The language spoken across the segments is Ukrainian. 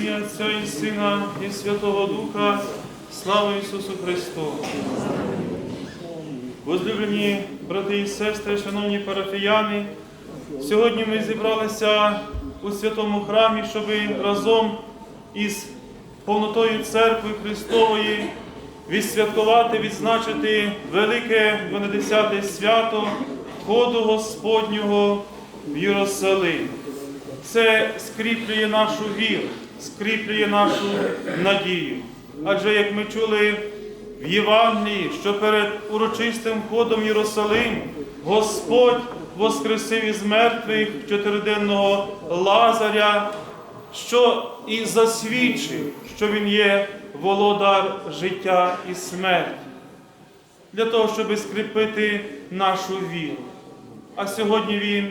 ім'я Отця і Сина і Святого Духа, слава Ісусу Христу. Возлюблені брати і сестри, шановні парафіяни, сьогодні ми зібралися у святому храмі, щоб разом із повнотою церкви Христової відсвяткувати, відзначити велике 12 свято ходу Господнього в Єрусалим. Це скріплює нашу віру, скріплює нашу надію. Адже як ми чули в Євангелії, що перед урочистим ходом в Єрусалим Господь воскресив із мертвих чотириденного Лазаря, що і засвідчив, що Він є володар життя і смерті, для того, щоб скріпити нашу віру. А сьогодні Він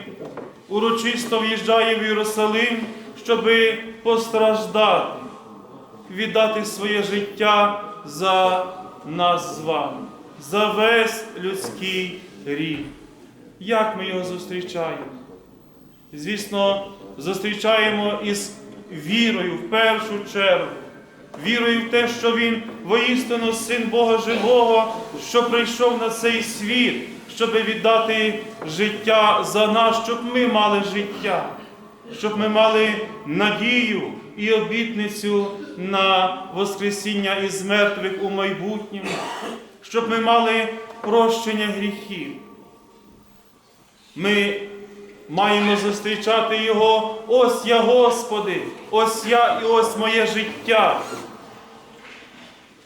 урочисто в'їжджає в Єрусалим, щоб постраждати, віддати своє життя за нас з вами, за весь людський рід. Як ми його зустрічаємо? Звісно, зустрічаємо із вірою в першу чергу, вірою в те, що Він воістину Син Бога Живого, що прийшов на цей світ, щоб віддати життя за нас, щоб ми мали життя, щоб ми мали надію і обітницю на Воскресіння із мертвих у майбутньому, щоб ми мали прощення гріхів. Ми маємо зустрічати Його, ось я, Господи, ось я і ось моє життя,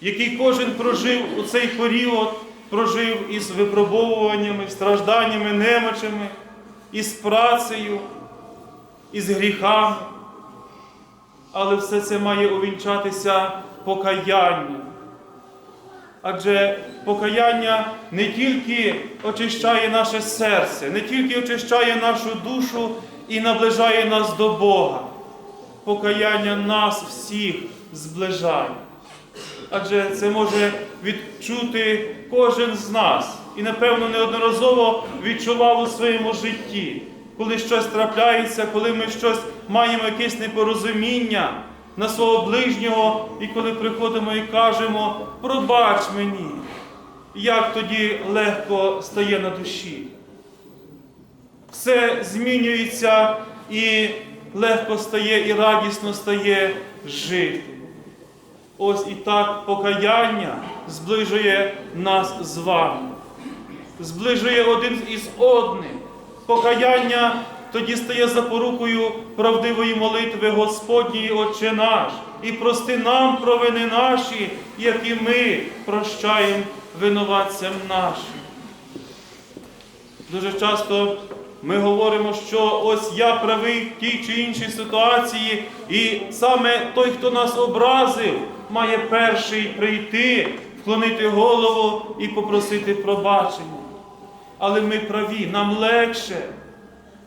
який кожен прожив у цей період, прожив із випробовуваннями, стражданнями, немочами, із працею, із гріхами. Але все це має увінчатися покаянням. Адже покаяння не тільки очищає наше серце, не тільки очищає нашу душу і наближає нас до Бога. Покаяння нас всіх зближає. Адже це може відчути кожен з нас і, напевно, неодноразово відчував у своєму житті, коли щось трапляється, коли ми щось маємо якесь непорозуміння на свого ближнього, і коли приходимо і кажемо, пробач мені, як тоді легко стає на душі. Все змінюється і легко стає, і радісно стає жити. Ось і так покаяння зближує нас з вами, зближує один із одним. Покаяння тоді стає запорукою правдивої молитви Господньої Отче наш, і прости нам провини наші, як і ми прощаємо винуватцям нашим. Дуже часто ми говоримо, що ось я правий в тій чи іншій ситуації, і саме той, хто нас образив, має перший прийти, вклонити голову і попросити пробачення. Але ми праві, нам легше.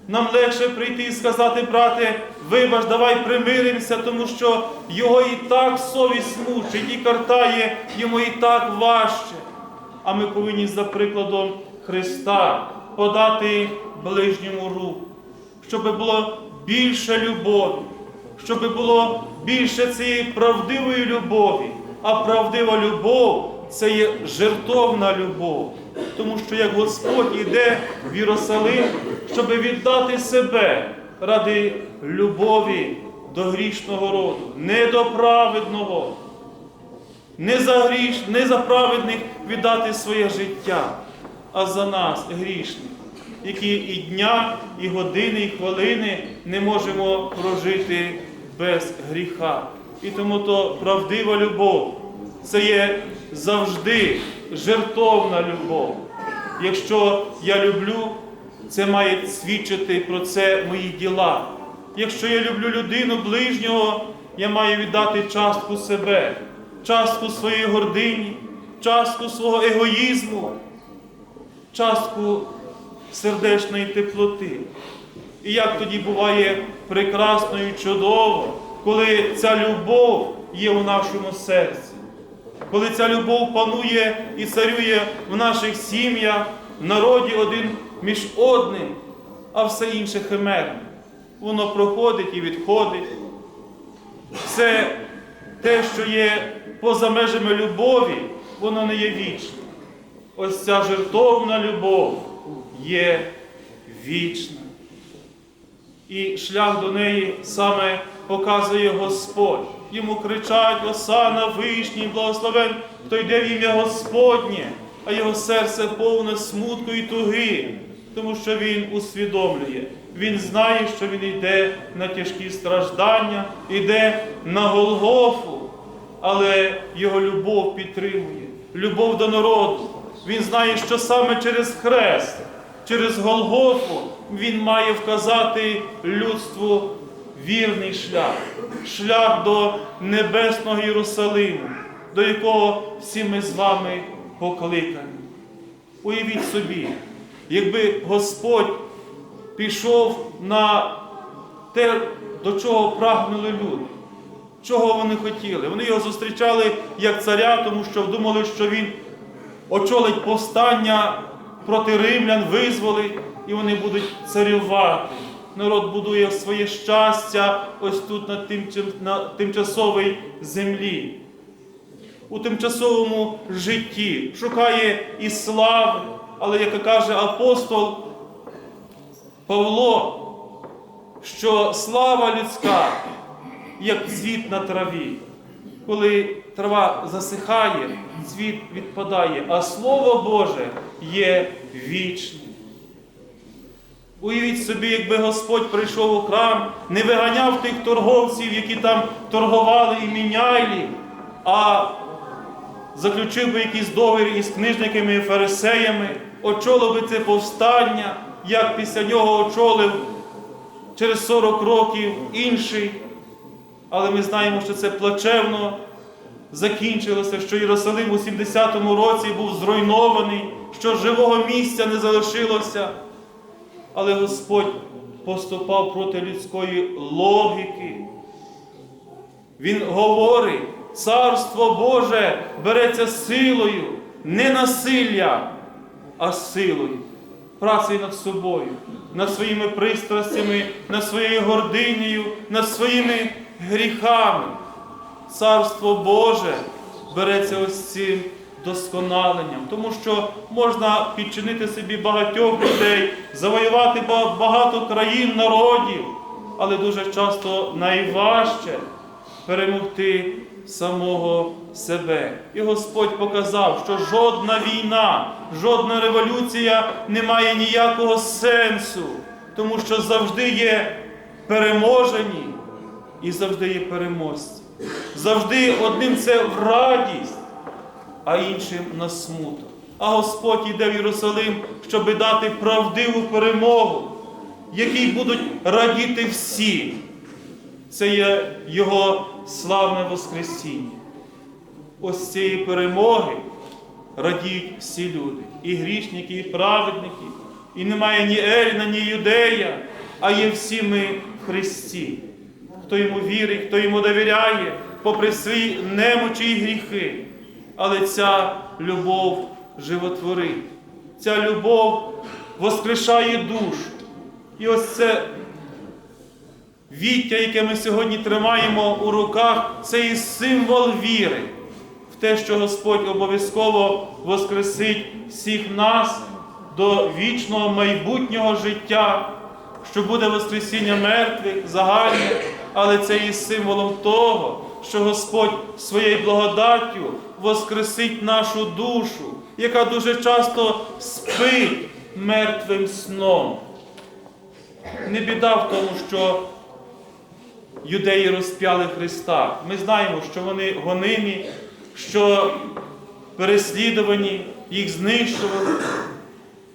Нам легше прийти і сказати, брате, вибач, давай примиримося, тому що його і так совість мучить, і картає йому і так важче. А ми повинні за прикладом Христа подати ближньому руку, щоб було більше любові, щоб було більше цієї правдивої любові. А правдива любов це є жертовна любов. Тому що як Господь іде в Єрусалим, щоб віддати себе ради любові до грішного роду, не до праведного, не за гріш, не за праведних віддати своє життя, а за нас, грішних, які і дня, і години, і хвилини не можемо прожити без гріха. І тому то правдива любов це є завжди жертовна любов. Якщо я люблю, це має свідчити про це мої діла. Якщо я люблю людину ближнього, я маю віддати частку себе, частку своєї гордині, частку свого егоїзму, частку сердечної теплоти. І як тоді буває прекрасно і чудово, коли ця любов є у нашому серці, коли ця любов панує і царює в наших сім'ях, в народі один між одним, а все інше химерне. Воно проходить і відходить. Все те, що є поза межами любові, воно не є вічне. Ось ця жертовна любов є вічна. І шлях до неї саме показує Господь. Йому кричать Осана вишній, благословен, хто йде в ім'я Господнє, а його серце повне смутку і туги, тому що він усвідомлює. Він знає, що він йде на тяжкі страждання, йде на Голгофу, але його любов підтримує, любов до народу. Він знає, що саме через хрест, через Голгофу він має вказати людству вірний шлях, шлях до небесного Єрусалиму, до якого всі ми з вами покликані. Уявіть собі, якби Господь пішов на те, до чого прагнули люди. Чого вони хотіли? Вони його зустрічали як царя, тому що думали, що він очолить повстання проти римлян, визволить, і вони будуть царювати. Народ будує своє щастя ось тут на, тимчасовій землі. У тимчасовому житті шукає і слави, але, як каже апостол Павло, що слава людська, як цвіт на траві. Коли трава засихає, цвіт відпадає, а Слово Боже є вічним. Уявіть собі, якби Господь прийшов у храм, не виганяв тих торговців, які там торгували і міняли, а заключив би якийсь договір із книжниками і фарисеями, очолив би це повстання, як після нього очолив через 40 років інший. Але ми знаємо, що це плачевно закінчилося, що Єрусалим у 70-му році був зруйнований, що живого місця не залишилося. Але Господь поступав проти людської логіки. Він говорить, царство Боже береться силою, не насилля, а силою, працею над собою, над своїми пристрастями, над своєю гординею, над своїми гріхами. Царство Боже береться ось цим досконаленням, тому що можна підчинити собі багатьох людей, завоювати багато країн, народів, але дуже часто найважче перемогти самого себе. І Господь показав, що жодна війна, жодна революція не має ніякого сенсу, тому що завжди є переможені і завжди є переможці. Завжди одним це в радість, а іншим на смуток. А Господь йде в Єрусалим, щоби дати правдиву перемогу, якій будуть радіти всі. Це є Його славне Воскресіння. Ось цієї перемоги радіють всі люди, і грішники, і праведники, і немає ні Еліна, ні юдея, а є всі ми в Христі. Хто йому вірить, хто йому довіряє, попри свої немочі і гріхи. Але ця любов животворить, ця любов воскрешає душу. І ось це віття, яке ми сьогодні тримаємо у руках, це і символ віри в те, що Господь обов'язково воскресить всіх нас до вічного майбутнього життя, що буде Воскресіння мертвих, загальне, але це і символом того, що Господь своєю благодаттю воскресить нашу душу, яка дуже часто спить мертвим сном. Не біда в тому, що юдеї розп'яли Христа. Ми знаємо, що вони гонимі, що переслідувані, їх знищували.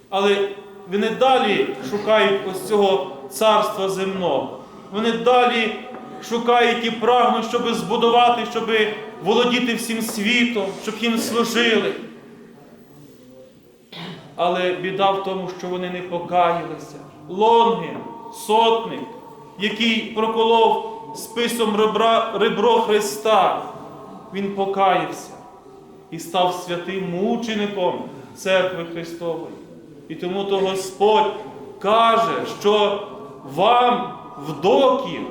Але вони далі шукають ось цього царства земного. Вони далі шукають і прагнуть, щоб збудувати, щоб володіти всім світом, щоб їм служили. Але біда в тому, що вони не покаялися. Лонгін, сотник, який проколов списом ребра, ребро Христа, він покаявся і став святим мучеником церкви Христової. І тому то Господь каже, що вам в доків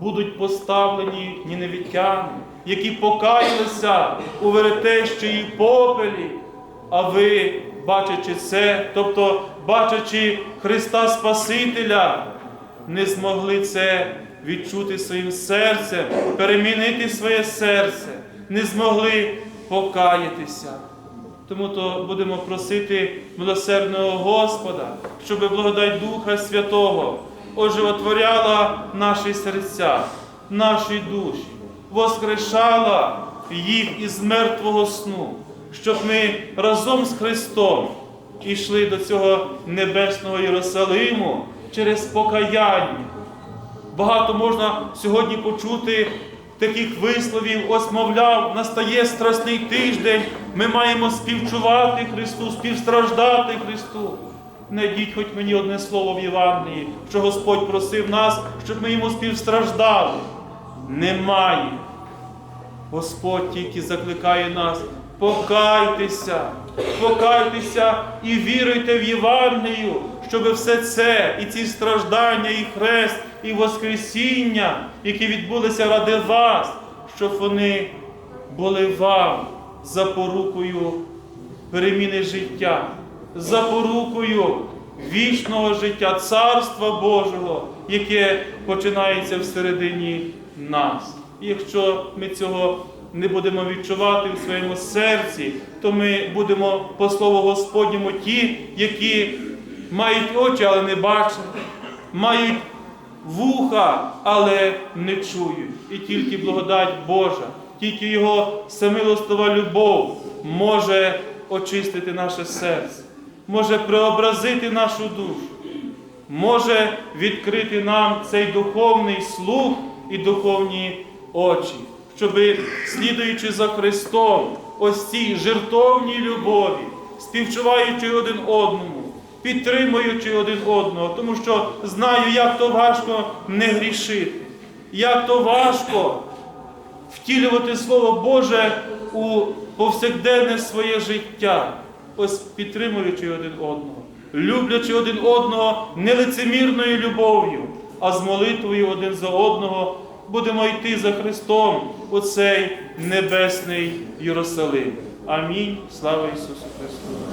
будуть поставлені ніневітяни, які покаялися у веретещі попелі. А ви, бачачи це, тобто бачачи Христа Спасителя, не змогли це відчути своїм серцем, перемінити своє серце, не змогли покаятися. Тому то будемо просити милосердного Господа, щоб благодать Духа Святого оживотворяла наші серця, наші душі, воскрешала їх із мертвого сну, щоб ми разом з Христом ішли до цього небесного Єрусалиму через покаяння. Багато можна сьогодні почути таких висловів, ось, мовляв, настає страсний тиждень, ми маємо співчувати Христу, співстраждати Христу. Найдіть хоч мені одне слово в Євангелії, що Господь просив нас, щоб ми йому співстраждали. Немає. Господь тільки закликає нас, покайтеся, покайтеся і віруйте в Євангелію, щоб все це, і ці страждання, і хрест, і Воскресіння, які відбулися ради вас, щоб вони були вам запорукою переміни життя, запорукою вічного життя, Царства Божого, яке починається всередині нас. Якщо ми цього не будемо відчувати в своєму серці, то ми будемо по слову Господньому ті, які мають очі, але не бачать, мають вуха, але не чують. І тільки благодать Божа, тільки Його всемилостова любов може очистити наше серце, може преобразити нашу душу, може відкрити нам цей духовний слух і духовні очі, щоби, слідуючи за Христом, ось цій жертовній любові, співчуваючи один одному, підтримуючи один одного, тому що знаю, як то важко не грішити, як то важко втілювати Слово Боже у повсякденне своє життя, підтримуючи один одного, люблячи один одного не лицемірною любов'ю, а з молитвою один за одного будемо йти за Христом у цей небесний Єрусалим. Амінь. Слава Ісусу Христу!